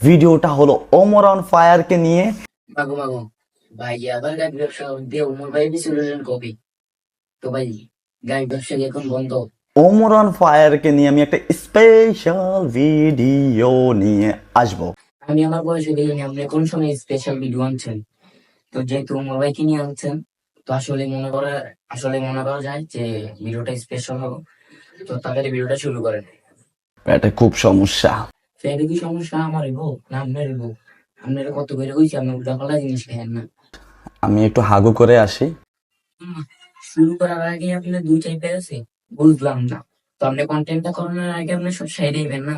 ভিডিওটা হলো ওমরন ফায়ারকে নিয়ে। মাগো মাগো ভাই আবার গাড়ি ব্যবসা দিয়ে উমর ভাই সলিউশন কপি তো ভাই গাড়ি ব্যবসা এখন বন্ধ? ওমরন ফায়ারকে নিয়ে আমি একটা স্পেশাল ভিডিও নিয়ে আসব। আমি আমার বয়সে দেখিনি আপনি কোন সময় স্পেশাল ভিডিও আনছেন? তো যেহেতু উমর ভাইকে নিয়ে আনছেন তো আসলে মনে করে আসলে মনে করা যায় যে ভিডিওটা স্পেশাল হবে। তো তাদের ভিডিওটা শুরু করেন। এটা খুব সমস্যা। ফের কি সমস্যা? আমার হইব না আপনার হইব আপনার কত করে কইছি আপনি উল্টা পাল্টা জিনিস খাইেন না। আমি একটু হাগু করে আসি। শুরু করার আগে আপনার দুই চাই পেয়েছে বুঝলাম না। তো আপনি কন্টেন্টটা করানোর আগে আপনি সব সাইড দিবেন না।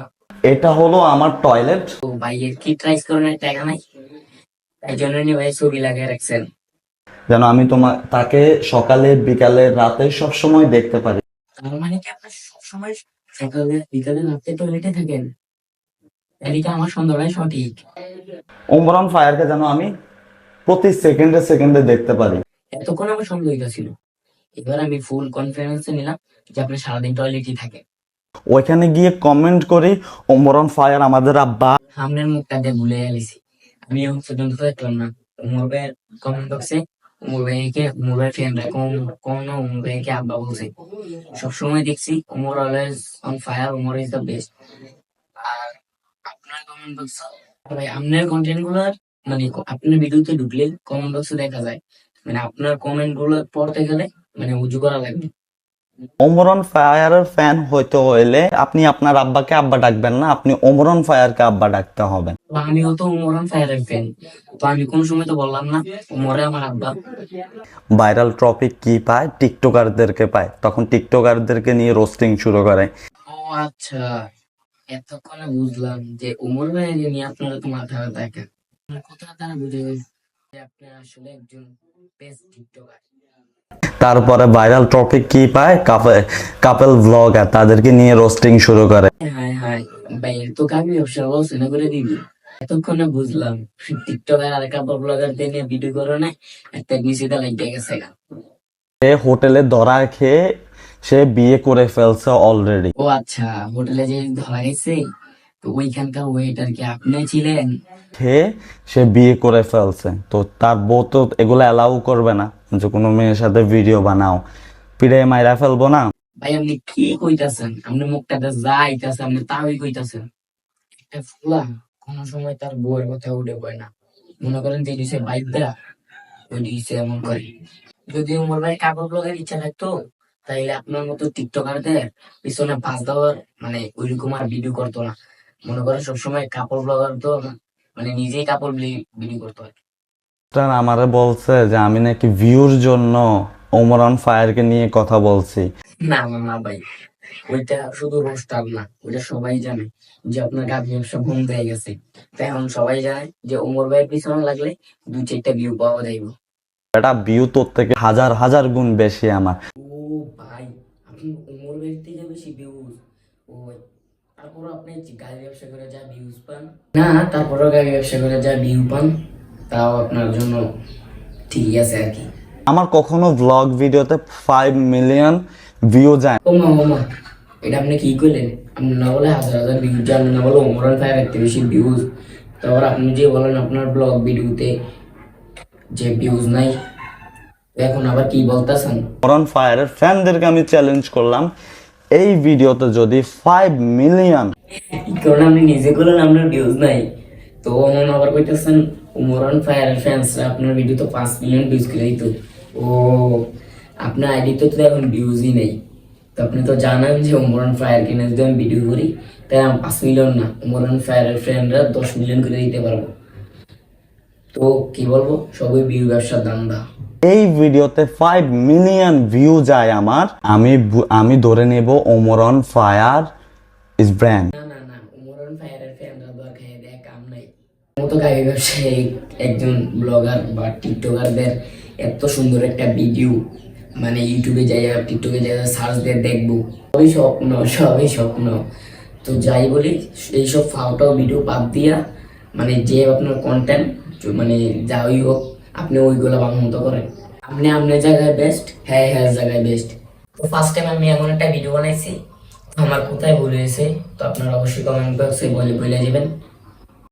এটা হলো আমার টয়লেট তো ভাইয়ের কি ট্রাইস করানোর টাকা নাই? তাই জন্য নি ভাই ছবি লাগিয়ে রাখছেন। যেন আমি তোমার তাকে সকালে বিকালে রাতে সব সময় দেখতে পারি। তার মানে কি আপনার সবসময় সকালে বিকালে রাতে টয়লেটে থাকেন? এদিকে আমার সন্দেহটাই সঠিক। ওমরন ফায়ারকে যেন আমি প্রতি সেকেন্ডে সেকেন্ডে দেখতে পারি। এতক্ষণ আমার সন্দেহ ছিল। এবার আমি ফুল কনফিডেন্সে নিলাম যে আপনি সারাদিন টয়লেটই থাকেন ওইখানে গিয়ে কমেন্ট করি ওমরন ফায়ার আমাদের আব্বা। সামনের মুখটা দিয়ে ভুলে গেছি। আমি এখন পর্যন্ত দেখলাম না। ভাইয়ের কমেন্ট বক্সে উমর ভাইয়ের ফ্রেন্ডরা কোন কোন উমর আব্বা বলছে। সবসময় দেখছি Umar always on fire Umar is the best আর আপনার কমেন্ট বক্স ভাই আপনার কন্টেন্টগুলার মানে আপনার ভিডিওতে ঢুকলে কমেন্ট বক্সে দেখা যায়। মানে আপনার কমেন্টগুলো পড়তে গেলে মানে উজু করা লাগবে। ওমরন ফায়ারের ফ্যান হইতে হইলে আপনি আপনার আব্বাকে আব্বা ডাকবেন না আপনি ওমরন ফায়ারকে আব্বা ডাকতে হবে। আমি আমিও তো উমরান ফায়ারের ফ্যান তো আমি কোন সময় তো বললাম না উমরে আমার আব্বা। ভাইরাল টপিক কি পায়? টিকটকারদেরকে পায়। তখন টিকটকারদেরকে নিয়ে রোস্টিং শুরু করে। ও আচ্ছা। এতক্ষণে বুঝলাম যে উমর ভাইয়ের নিয়ে আপনারা তো মাথা আপনার কথা দ্বারা বুঝে গেছি যে আপনি আসলে একজন বেস্ট টিকটকার তারপরে ভাইরাল টপিক কি পায়? কাপেল ব্লগার তাদেরকে নিয়ে রোস্টিং শুরু করে। হাই হাই ভাইয়ের তো কামি ব্যবসা বলছে করে দিবি। এতক্ষণে বুঝলাম টিকটকার আর কাপড় ব্লগার নিয়ে ভিডিও করে না একটা নিচেতে লাগিয়ে গেছে। সে হোটেলে ধরা খেয়ে সে বিয়ে করে ফেলছে অলরেডি ও আচ্ছা হোটেলে যে ধরা গেছে তো ওইখানকার ওয়েটার কি আপনি ছিলেন? খেয়ে সে বিয়ে করে ফেলছে। তো তার বউ তো এগুলো অ্যালাউ করবে না। যে কোনো মেয়ের সাথে ভিডিও বানাও। পিড়ে মাইরা ফেলব না। ভাই আপনি কি কইতাছেন? আপনি মুখটাতে যা আইতাছে আপনি তাই কইতাছেন। একটা ফুলা কোন সময় তার বউয়ের কথা উঠে পড়ে না। মনে করেন যে দিছে বাইক দেয়া ওই দিছে এমন করে। যদি উমর ভাই কাপড় ব্লগের ইচ্ছা থাকতো তাইলে আপনার মতো টিকটকারদের পিছনে বাস দেওয়ার মানে ওইরকম আর ভিডিও করতো না। মনে করেন সবসময় কাপড় ব্লগার তো মানে নিজেই কাপড় ভিডিও করতো আর তার আমারে বলছে যে আমি নাকি ভিউর জন্য ওমরান ফায়ারকে নিয়ে কথা বলছি। না না না ভাই। ওইটা শুধু রোস্টার না ওইটা সবাই জানে যে আপনার গাছ ব্যবসা বন্ধ হয়ে গেছে। তাই এখন সবাই জানে যে ওমর ভাইয়ের পিছনে লাগলে দুই চারটা ভিউ পাওয়া যাইব। এটা ভিউ তোর থেকে হাজার হাজার গুণ বেশি আমার। ও ভাই আপনি ওমর ভাইয়ের থেকে বেশি ভিউজ ও তারপর আপনি গাড়ি ব্যবসা করে যা ভিউজ পান। না তারপরও গাড়ি ব্যবসা করে যা ভিউ পান তাও আপনার জন্য ঠিকই আছে আর কি। আমার কখনো ব্লগ ভিডিওতে ফাইভ মিলিয়ন ভিউ যায়। না। ওমা ওমা এটা আপনি কি করলেন? আপনি না বলে হাজার হাজার ভিউজ জানেন না বলে ওমরান ফাইভ এত বেশি ভিউজ তারপর আপনি যে বলেন আপনার ব্লগ ভিডিওতে যে ভিউজ নাই। এখন আবার কি বলতেছেন? ওমরান ফায়ারের ফ্যানদেরকে আমি চ্যালেঞ্জ করলাম। এই ভিডিওতে যদি ফাইভ মিলিয়ন কারণ আপনি নিজে করলেন আপনার ভিউজ নাই। তো অমন আবার কইতেছেন উমরান ফায়ার ফ্যান্স আপনার ভিডিও তো পাঁচ মিলিয়ন ভিউজ করে দিত। ও আপনার আইডিতে তো এখন ভিউজই নেই। তো আপনি তো জানেন যে উমরান ফায়ার কিনে যদি আমি ভিডিও করি তাই আমি পাঁচ মিলিয়ন না উমরান ফায়ারের ফ্রেন্ডরা দশ মিলিয়ন করে দিতে পারব। তো কি বলব সবই ভিউ ব্যবসার দান্দা। এই ভিডিওতে ফাইভ মিলিয়ন ভিউ যায় আমার। আমি আমি ধরে নেব ওমরন ফায়ার ইজ ব্র্যান্ড না না না উমরান ফায়ারের ফ্যানরা দরকার দেয় কাম নাই। মতো গাড়ি ব্যবসায়ী একজন ব্লগার বা টিকটকারদের এত সুন্দর একটা ভিডিও মানে ইউটিউবে যাই টিকটকে যাই সার্চ দিয়ে দেখব। সবই স্বপ্ন সবই স্বপ্ন। তো যাই বলি এইসব ফাউটাও ভিডিও বাদ দিয়া মানে যে আপনার কন্টেন্ট মানে যাই হোক, আপনি ওইগুলো ভালো মতো করেন। আপনি আপনার জায়গায় বেস্ট হ্যাঁ হ্যাঁ জায়গায় বেস্ট তো ফার্স্ট টাইম আমি এমন একটা ভিডিও বানাইছি। আমার কোথায় ভুল হয়েছে, তো আপনারা অবশ্যই কমেন্ট বক্সে বলে বলে যাবেন।